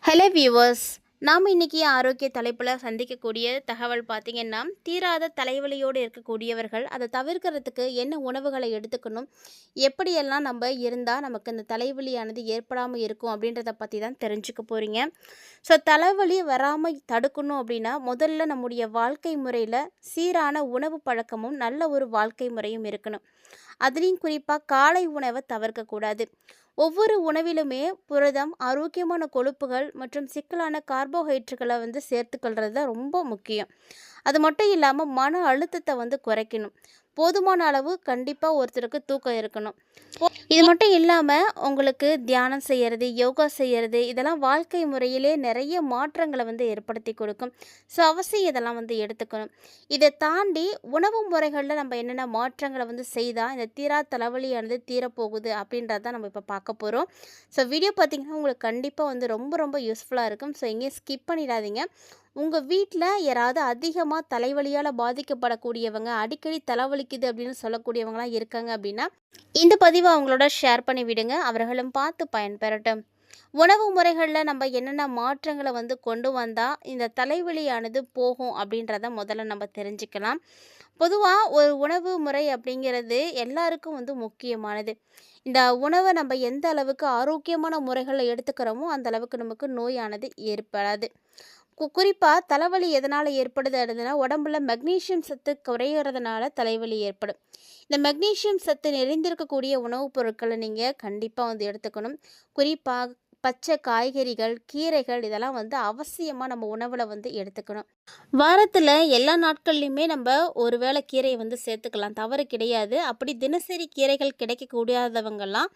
Hello viewers நாம் இன்றைக்கி ஆரோக்கிய தலைப்பில் சந்திக்கக்கூடிய தகவல் பார்த்திங்கன்னா தீராத தலைவலியோடு இருக்கக்கூடியவர்கள் அதை தவிர்க்கிறதுக்கு என்ன உணவுகளை எடுத்துக்கணும் எப்படியெல்லாம் நம்ம இருந்தால் நமக்கு இந்த தலைவலியானது ஏற்படாமல் இருக்கும் அப்படின்றத பற்றி தான் தெரிஞ்சுக்க போகிறீங்க ஸோ தலைவலி வராமல் தடுக்கணும் அப்படின்னா முதல்ல நம்முடைய வாழ்க்கை முறையில் சீரான உணவு பழக்கமும் நல்ல ஒரு வாழ்க்கை முறையும் இருக்கணும். அதுலேயும் குறிப்பாக காலை உணவை தவிர்க்கக்கூடாது ஒவ்வொரு உணவிலுமே புரதம் ஆரோக்கியமான கொழுப்புகள் மற்றும் சிக்கலான கார்போஹைட்ரேட்டுகளை வந்து சேர்த்துக்கொள்கிறது தான் ரொம்ப முக்கியம். அது மட்டும் இல்லாமல் மன அழுத்தத்தை வந்து குறைக்கணும். போதுமான அளவு கண்டிப்பாக ஒருத்தருக்கு தூக்கம் இருக்கணும். இது மட்டும் இல்லாமல் உங்களுக்கு தியானம் செய்கிறது யோகா செய்கிறது இதெல்லாம் வாழ்க்கை முறையிலே நிறைய மாற்றங்களை வந்து ஏற்படுத்தி கொடுக்கும். ஸோ அவசியம் இதெல்லாம் வந்து எடுத்துக்கணும். இதை தாண்டி உணவு முறைகளில் நம்ம என்னென்ன மாற்றங்களை வந்து செய்தால் இந்த தீரா தலைவலியானது தீரப்போகுது அப்படின்றத நம்ம இப்போ பார்க்க போகிறோம் ஸோ வீடியோ பார்த்திங்கன்னா உங்களுக்கு கண்டிப்பாக வந்து ரொம்ப ரொம்ப யூஸ்ஃபுல்லாக இருக்கும். ஸோ எங்கேயும் ஸ்கிப் பண்ணிடாதீங்க. உங்கள் வீட்டில் யாராவது அதிகமாக தலைவலியால் பாதிக்கப்படக்கூடியவங்க அடிக்கடி தலைவலிக்குது அப்படின்னு சொல்லக்கூடியவங்களாம் இருக்காங்க அப்படின்னா இந்த பதிவை அவங்களோட ஷேர் பண்ணி விடுங்க. அவர்களும் பார்த்து பயன்பெறட்டும். உணவு முறைகளில் நம்ம என்னென்ன மாற்றங்களை வந்து கொண்டு வந்தால் இந்த தலைவலியானது போகும் அப்படின்றத முதல்ல நம்ம தெரிஞ்சுக்கலாம். பொதுவாக ஒரு உணவு முறை அப்படிங்கிறது எல்லாருக்கும் வந்து முக்கியமானது. இந்த உணவை நம்ம எந்த அளவுக்கு ஆரோக்கியமான முறைகளில் எடுத்துக்கிறோமோ அந்த அளவுக்கு நமக்கு நோயானது ஏற்படாது. குறிப்பாக தலைவலி எதனால் ஏற்படுது அப்படின்னா உடம்புல மெக்னீஷியம் சத்து குறையிறதுனால தலைவலி ஏற்படும். இந்த மெக்னீஷியம் சத்து நிறைந்திருக்கக்கூடிய உணவுப் பொருட்களை நீங்கள் கண்டிப்பாக வந்து எடுத்துக்கணும். குறிப்பாக பச்சை காய்கறிகள் கீரைகள் இதெல்லாம் வந்து அவசியமாக நம்ம உணவில் வந்து எடுத்துக்கணும். வாரத்தில் எல்லா நாட்கள்லையுமே நம்ம ஒரு வேளை கீரையை வந்து சேர்த்துக்கலாம். தவறு கிடையாது. அப்படி தினசரி கீரைகள் கிடைக்கக்கூடியாதவங்கெல்லாம்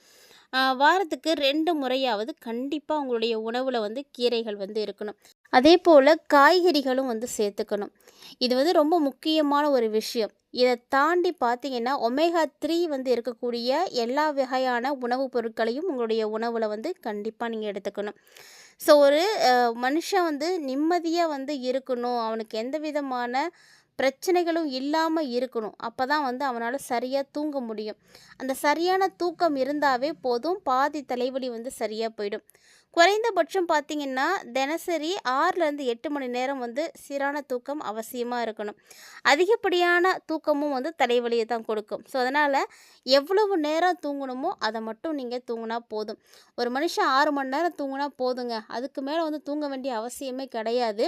வாரத்துக்கு ரெண்டு முறையாவது கண்டிப்பாக உங்களுடைய உணவில் வந்து கீரைகள் வந்து இருக்கணும். அதே போல் காய்கறிகளும் வந்து சேர்த்துக்கணும். இது வந்து ரொம்ப முக்கியமான ஒரு விஷயம். இதை தாண்டி பார்த்தீங்கன்னா ஒமேகா த்ரீ வந்து இருக்கக்கூடிய எல்லா வகையான உணவுப் பொருட்களையும் உங்களுடைய உணவில் வந்து கண்டிப்பாக நீங்கள் எடுத்துக்கணும். ஸோ ஒரு மனுஷன் வந்து நிம்மதியாக வந்து இருக்கணும். அவனுக்கு எந்த விதமான பிரச்சனைகளும் இல்லாமல் இருக்கணும். அப்போ தான் வந்து அவனால் சரியாக தூங்க முடியும். அந்த சரியான தூக்கம் இருந்தாவே போதும். பாதி தலைவலி வந்து சரியாக போயிடும். குறைந்தபட்சம் பார்த்திங்கன்னா தினசரி ஆறுலேருந்து எட்டு மணி நேரம் வந்து சீரான தூக்கம் அவசியமாக இருக்கணும். அதிகப்படியான தூக்கமும் வந்து தலைவலியை தான் கொடுக்கும். ஸோ அதனால் எவ்வளவு நேரம் தூங்கணுமோ அதை மட்டும் நீங்கள் தூங்கினா போதும். ஒரு மனுஷன் ஆறு மணி நேரம் தூங்கினா போதுங்க. அதுக்கு மேலே வந்து தூங்க வேண்டிய அவசியமே கிடையாது.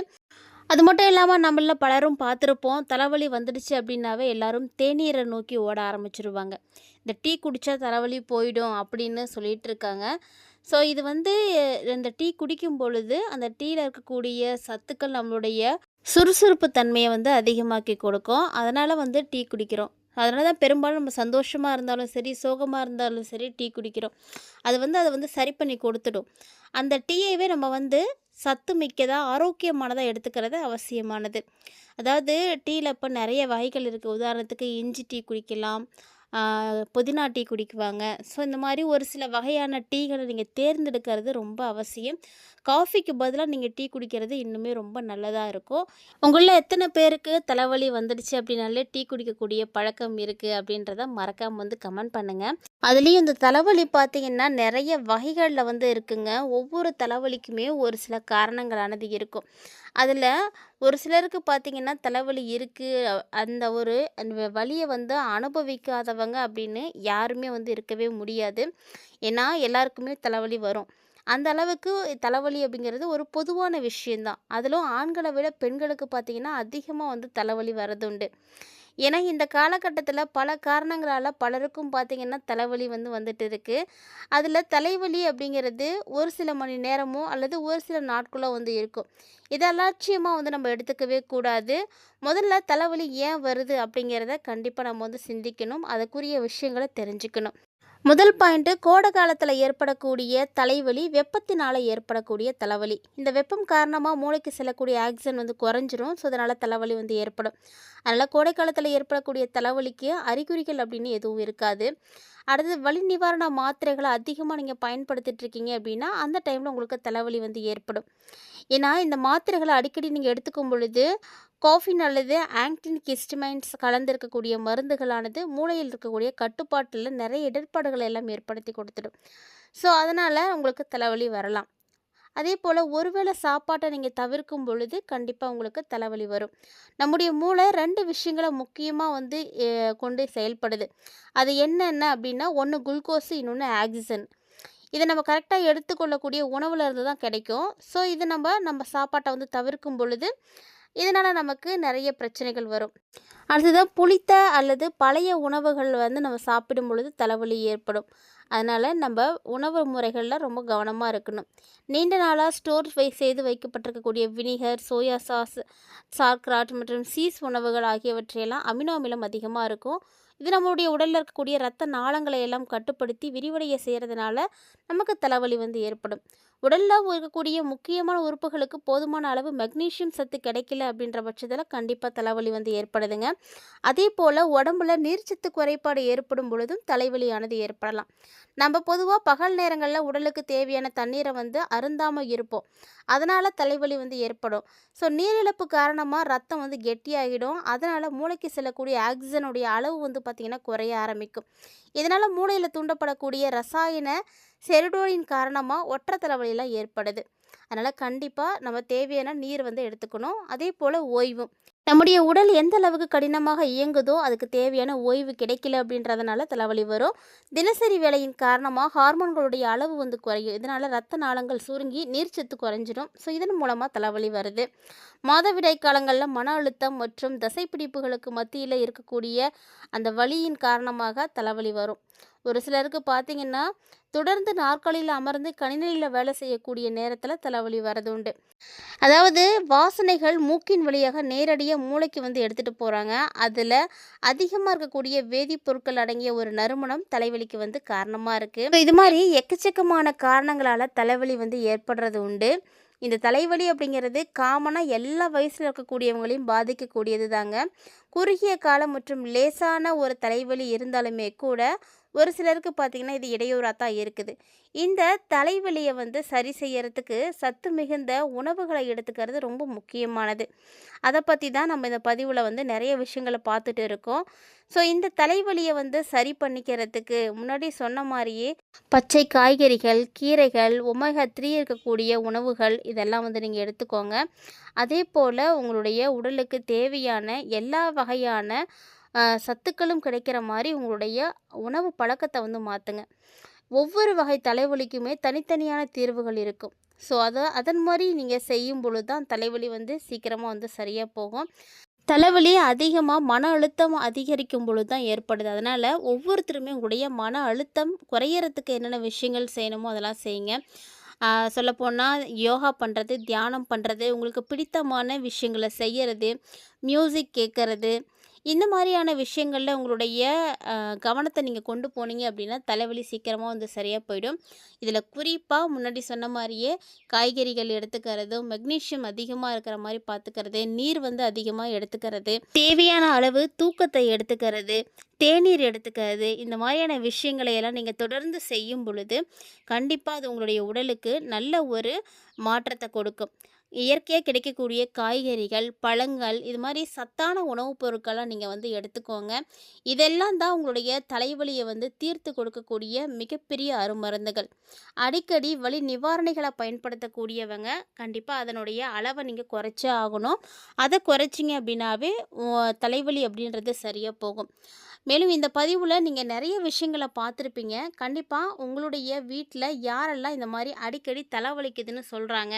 அது மட்டும் இல்லாமல் நம்மள பலரும் பார்த்துருப்போம். தலைவலி வந்துடுச்சு அப்படின்னாவே எல்லாரும் தேநீரை நோக்கி ஓட ஆரம்பிச்சிருவாங்க. இந்த டீ குடித்தா தலைவலி போயிடும் அப்படின்னு சொல்லிகிட்டு இருக்காங்க ஸோ இது வந்து இந்த டீ குடிக்கும் பொழுது அந்த டீயில் இருக்கக்கூடிய சத்துக்கள் நம்மளுடைய சுறுசுறுப்பு தன்மையை வந்து அதிகமாக்கி கொடுக்கும். அதனால் வந்து டீ குடிக்கிறோம். அதனால தான் பெரும்பாலும் நம்ம சந்தோஷமாக இருந்தாலும் சரி சோகமாக இருந்தாலும் சரி டீ குடிக்கிறோம். அது வந்து அதை வந்து சரி பண்ணி கொடுத்துடும். அந்த டீயவே நம்ம வந்து சத்து மிக்கதாக ஆரோக்கியமானதாக எடுத்துக்கிறது அவசியமானது. அதாவது டீயில் இப்போ நிறைய வகைகள் இருக்குது உதாரணத்துக்கு இஞ்சி டீ குடிக்கலாம். புதினா டீ குடிக்குவாங்க. ஸோ இந்த மாதிரி ஒரு சில வகையான டீகளை நீங்கள் தேர்ந்தெடுக்கிறது ரொம்ப அவசியம். காஃபிக்கு பதிலாக நீங்கள் டீ குடிக்கிறது இன்னுமே ரொம்ப நல்லதாக இருக்கும். உங்களில் எத்தனை பேருக்கு தலைவலி வந்துடுச்சு அப்படின்னாலே டீ குடிக்கக்கூடிய பழக்கம் இருக்குது அப்படின்றத மறக்காமல் வந்து கமெண்ட் பண்ணுங்கள் அதுலேயும் இந்த தலைவலி பார்த்திங்கன்னா நிறைய வகைகளில் வந்து இருக்குங்க. ஒவ்வொரு தலைவலிக்குமே ஒரு சில காரணங்களானது இருக்கும். அதில் ஒரு சிலருக்கு பார்த்திங்கன்னா தலைவலி இருக்குது அந்த ஒரு அந்த வலியை வந்து அனுபவிக்காதவங்க அப்படின்னு யாருமே வந்து இருக்கவே முடியாது. ஏன்னா எல்லாருக்குமே தலைவலி வரும். அந்த அளவுக்கு தலைவலி அப்படிங்கிறது ஒரு பொதுவான விஷயந்தான் அதிலும் ஆண்களை விட பெண்களுக்கு பார்த்திங்கன்னா அதிகமாக வந்து தலைவலி வரதுண்டு ஏன்னா இந்த காலகட்டத்தில் பல காரணங்களால் பலருக்கும் பார்த்திங்கன்னா தலைவலி வந்து வந்துட்டு இருக்குது அதில் தலைவலி அப்படிங்கிறது ஒரு சில மணி நேரமோ அல்லது ஒரு சில நாட்களோ வந்து இருக்கும். இதை அலட்சியமாக வந்து நம்ம எடுத்துக்கவே கூடாது. முதல்ல தலைவலி ஏன் வருது அப்படிங்கிறத கண்டிப்பாக நம்ம வந்து சிந்திக்கணும். அதுக்குரிய விஷயங்களை தெரிஞ்சுக்கணும். முதல் பாயிண்ட்டு கோடை காலத்தில் ஏற்படக்கூடிய தலைவலி வெப்பத்தினால் ஏற்படக்கூடிய தலைவலி. இந்த வெப்பம் காரணமாக மூளைக்கு செல்லக்கூடிய ஆக்சிஜன் வந்து குறைஞ்சிரும். ஸோ அதனால் தலைவலி வந்து ஏற்படும். அதனால் கோடை காலத்தில் ஏற்படக்கூடிய தலைவலிக்கு அறிகுறிகள் அப்படின்னு எதுவும் இருக்காது. அடுத்தது வலி நிவாரண மாத்திரைகளை அதிகமாக நீங்கள் பயன்படுத்திட்டு இருக்கீங்க அப்படின்னா அந்த டைமில் உங்களுக்கு தலைவலி வந்து ஏற்படும். ஏன்னா இந்த மாத்திரைகளை அடிக்கடி நீங்கள் எடுத்துக்கும் பொழுது காஃபின் அல்லது ஆங்டின் கிஸ்டமைன்ஸ் கலந்திருக்கக்கூடிய மருந்துகளானது மூளையில் இருக்கக்கூடிய கட்டுப்பாட்டில் நிறைய இடர்பாடுகளை எல்லாம் ஏற்படுத்தி கொடுத்துடும். ஸோ அதனால் உங்களுக்கு தலைவலி வரலாம். அதே போல் ஒருவேளை சாப்பாட்டை நீங்கள் தவிர்க்கும் பொழுது கண்டிப்பாக உங்களுக்கு தலைவலி வரும். நம்முடைய மூளை ரெண்டு விஷயங்களை முக்கியமாக வந்து கொண்டு செயல்படுது. அது என்னென்ன அப்படின்னா ஒன்று குளுக்கோஸு இன்னொன்று ஆக்சிஜன். இதை நம்ம கரெக்டாக எடுத்துக்கொள்ளக்கூடிய உணவுலேருந்து தான் கிடைக்கும். ஸோ இது நம்ம நம்ம சாப்பாட்டை வந்து தவிர்க்கும் பொழுது இதனால் நமக்கு நிறைய பிரச்சனைகள் வரும். அடுத்ததாக புளித்த அல்லது பழைய உணவுகள் வந்து நம்ம சாப்பிடும் பொழுது தலைவலி ஏற்படும். அதனால் நம்ம உணவு முறைகளில் ரொம்ப கவனமாக இருக்கணும். நீண்ட நாளாக ஸ்டோர் செய்து வைக்கப்பட்டிருக்கக்கூடிய வினிகர் சோயா சாஸ் சார்க்ராட் மற்றும் சீஸ் உணவுகள் ஆகியவற்றையெல்லாம் அமினோ அமிலம் அதிகமாக இருக்கும். இது நம்மளுடைய உடலில் இருக்கக்கூடிய இரத்த நாளங்களை எல்லாம் கட்டுப்படுத்தி விரிவடைய செய்கிறதுனால நமக்கு தலைவலி வந்து ஏற்படும். உடலில் இருக்கக்கூடிய முக்கியமான உறுப்புகளுக்கு போதுமான அளவு மெக்னீஷியம் சத்து கிடைக்கல அப்படின்ற பட்சத்தில் கண்டிப்பாக தலைவலி வந்து ஏற்படுதுங்க. அதே போல் உடம்புல நீர்ச்சத்து குறைபாடு ஏற்படும் பொழுதும் தலைவலியானது ஏற்படலாம். நம்ம பொதுவாக பகல் நேரங்களில் உடலுக்கு தேவையான தண்ணீரை வந்து அருந்தாமல் இருப்போம். அதனால் தலைவலி வந்து ஏற்படும். ஸோ நீரிழப்பு காரணமாக ரத்தம் வந்து கெட்டியாகிடும். அதனால் மூளைக்கு செல்லக்கூடிய ஆக்சிஜனுடைய அளவு வந்து பார்த்திங்கன்னா குறைய ஆரம்பிக்கும். இதனால் மூளையில் தூண்டப்படக்கூடிய ரசாயன செரிடோனின் காரணமாக ஒற்றை தலைவலியெல்லாம் ஏற்படுது. அதனால் கண்டிப்பாக நம்ம தேவையான நீர் வந்து எடுத்துக்கணும். அதே போல் ஓய்வும் நம்முடைய உடல் எந்த அளவுக்கு கடினமாக இயங்குதோ அதுக்கு தேவையான ஓய்வு கிடைக்கல அப்படின்றதுனால தலைவலி வரும். தினசரி வேலையின் காரணமாக ஹார்மோன்களுடைய அளவு வந்து குறையும். இதனால் ரத்த நாளங்கள் சுருங்கி நீர்ச்சத்து குறைஞ்சிடும். ஸோ இதன் மூலமாக தலைவலி வருது. மாதவிடை காலங்களில் மன அழுத்தம் மற்றும் தசைப்பிடிப்புகளுக்கு மத்தியில் இருக்கக்கூடிய அந்த வலியின் காரணமாக தலைவலி வரும். ஒரு சிலருக்கு பார்த்தீங்கன்னா தொடர்ந்து நாற்காலியில் அமர்ந்து கணினியில் வேலை செய்யக்கூடிய நேரத்தில் தலைவலி வரது உண்டு. அதாவது வாசனைகள் மூக்கின் வழியாக நேரடியாக மூளைக்கு வந்து எடுத்துகிட்டு போகிறாங்க அதில் அதிகமாக இருக்கக்கூடிய வேதிப்பொருட்கள் அடங்கிய ஒரு நறுமணம் தலைவலிக்கு வந்து காரணமாக இருக்குது இது மாதிரி எக்கச்சக்கமான காரணங்களால் தலைவலி வந்து ஏற்படுறது உண்டு. இந்த தலைவலி அப்படிங்கிறது காமனாக எல்லா வயசில் இருக்கக்கூடியவங்களையும் பாதிக்கக்கூடியது தாங்க குறுகிய காலம் மற்றும் லேசான ஒரு தலைவலி இருந்தாலுமே கூட ஒரு சிலருக்கு பார்த்திங்கன்னா இது இடையூறாக தான் இருக்குது. இந்த தலைவலியை வந்து சரி செய்யறதுக்கு சத்து மிகுந்த உணவுகளை எடுத்துக்கிறது ரொம்ப முக்கியமானது. அதை பற்றி தான் நம்ம இந்த பதிவில் வந்து நிறைய விஷயங்களை பார்த்துட்டு இருக்கோம். ஸோ இந்த தலைவலியை வந்து சரி பண்ணிக்கிறதுக்கு முன்னாடி சொன்ன மாதிரியே பச்சை காய்கறிகள் கீரைகள் ஒமேகா த்ரீ இருக்கக்கூடிய உணவுகள் இதெல்லாம் வந்து நீங்கள் எடுத்துக்கோங்க. அதே போல் உங்களுடைய உடலுக்கு தேவையான எல்லா வகையான சத்துக்களும் கிடைக்கிற மாதிரி உங்களுடைய உணவு பழக்கத்தை வந்து மாற்றுங்க ஒவ்வொரு வகை தலைவலிக்குமே தனித்தனியான தீர்வுகள் இருக்கும். ஸோ அதை அதன் மாதிரி நீங்கள் செய்யும் பொழுது தான் தலைவலி வந்து சீக்கிரமாக வந்து சரியாக போகும். தலைவலி அதிகமாக மன அழுத்தம் அதிகரிக்கும் பொழுது தான் ஏற்படுது. அதனால் ஒவ்வொருத்தருமே உங்களுடைய மன அழுத்தம் குறையறதுக்கு என்னென்ன விஷயங்கள் செய்யணுமோ அதெல்லாம் செய்யுங்க. சொல்லப்போனால் யோகா பண்ணுறது தியானம் பண்ணுறது உங்களுக்கு பிடித்தமான விஷயங்களை செய்கிறது மியூசிக் கேட்குறது இந்த மாதிரியான விஷயங்களில் உங்களுடைய கவனத்தை நீங்கள் கொண்டு போனீங்க அப்படின்னா தலைவலி சீக்கிரமாக வந்து சரியாக போயிடும். இதில் குறிப்பாக முன்னாடி சொன்ன மாதிரியே காய்கறிகள் எடுத்துக்கிறதும் மெக்னீஷியம் அதிகமாக இருக்கிற மாதிரி பார்த்துக்கிறது நீர் வந்து அதிகமாக எடுத்துக்கிறது தேவையான அளவு தூக்கத்தை எடுத்துக்கிறது தேநீர் எடுத்துக்கிறது இந்த மாதிரியான விஷயங்களை எல்லாம் நீங்கள் தொடர்ந்து செய்யும் பொழுது கண்டிப்பாக அது உங்களுடைய உடலுக்கு நல்ல ஒரு மாற்றத்தை கொடுக்கும். இயற்கையாக கிடைக்கக்கூடிய காய்கறிகள் பழங்கள் இது மாதிரி சத்தான உணவுப் பொருட்கள்லாம் நீங்கள் வந்து எடுத்துக்கோங்க. இதெல்லாம் தான் உங்களுடைய தலைவலியை வந்து தீர்த்து கொடுக்கக்கூடிய மிகப்பெரிய அருமருந்துகள். அடிக்கடி வலி நிவாரணிகளை பயன்படுத்தக்கூடியவங்க கண்டிப்பாக அதனுடைய அளவை நீங்கள் குறைச்சே ஆகணும். அதை குறைச்சிங்க அப்படின்னாவே தலைவலி அப்படின்றது சரியாக போகும். மேலும் இந்த பதிவில் நீங்கள் நிறைய விஷயங்களை பார்த்துருப்பீங்க. கண்டிப்பாக உங்களுடைய வீட்டில் யாரெல்லாம் இந்த மாதிரி அடிக்கடி தலைவலிக்குதுன்னு சொல்கிறாங்க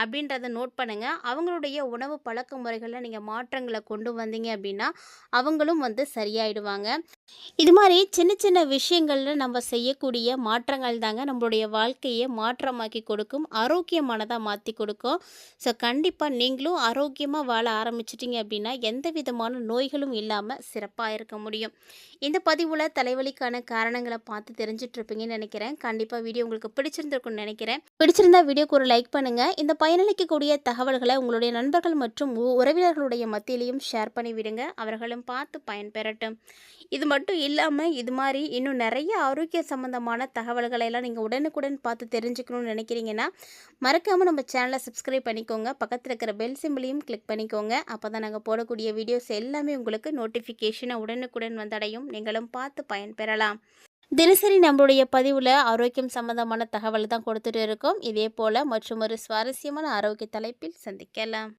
அப்படின்றத நோட் பண்ணுங்கள் அவங்களுடைய உணவு பழக்க முறைகளில் நீங்கள் மாற்றங்களை கொண்டு வந்தீங்க அப்படின்னா அவங்களும் வந்து சரியாயிடுவாங்க. இது மாதிரி சின்ன சின்ன விஷயங்களில் நம்ம செய்யக்கூடிய மாற்றங்கள் தாங்க நம்மளுடைய வாழ்க்கையை மாற்றமாக்கி கொடுக்கும் ஆரோக்கியமானதாக மாற்றி கொடுக்கும். ஸோ கண்டிப்பாக நீங்களும் ஆரோக்கியமாக வாழ ஆரம்பிச்சிட்டிங்க அப்படின்னா எந்த விதமான நோய்களும் இல்லாமல் சிறப்பாக இருக்க முடியும். இந்த பதிவில் தலைவலிக்கான காரணங்களை பார்த்து தெரிஞ்சிட்ருப்பீங்கன்னு நினைக்கிறேன். கண்டிப்பாக வீடியோ உங்களுக்கு பிடிச்சிருந்துருக்கும்னு நினைக்கிறேன். பிடிச்சிருந்தா வீடியோக்கு ஒரு லைக் பண்ணுங்கள் இந்த பயனளிக்கக்கூடிய தகவல்களை உங்களுடைய நண்பர்கள் மற்றும் உ- உறவினர்களுடைய மத்தியிலையும் ஷேர் பண்ணிவிடுங்க. அவர்களும் பார்த்து பயன்பெறட்டும். இது மட்டும் இல்லாமல் இது மாதிரி இன்னும் நிறைய ஆரோக்கிய சம்பந்தமான தகவல்களை எல்லாம் நீங்கள் உடனுக்குடன் பார்த்து தெரிஞ்சுக்கணும்னு நினைக்கிறீங்கன்னா மறக்காமல் நம்ம சேனலை சப்ஸ்கிரைப் பண்ணிக்கோங்க. பக்கத்தில் இருக்கிற பெல் சிம்பிளையும் கிளிக் பண்ணிக்கோங்க. அப்போ தான் நாங்கள் போடக்கூடிய வீடியோஸ் எல்லாமே உங்களுக்கு நோட்டிஃபிகேஷனை உடனுக்குடன் வந்தடையும். நீங்களும் பார்த்து பயன்பெறலாம். தினசரி நம்மளுடைய பதிவில் ஆரோக்கியம் சம்மந்தமான தகவல் தான் கொடுத்துட்டு இருக்கோம். இதே போல் மற்றும் ஒரு சுவாரஸ்யமான ஆரோக்கிய தலைப்பில் சந்திக்கலாம்.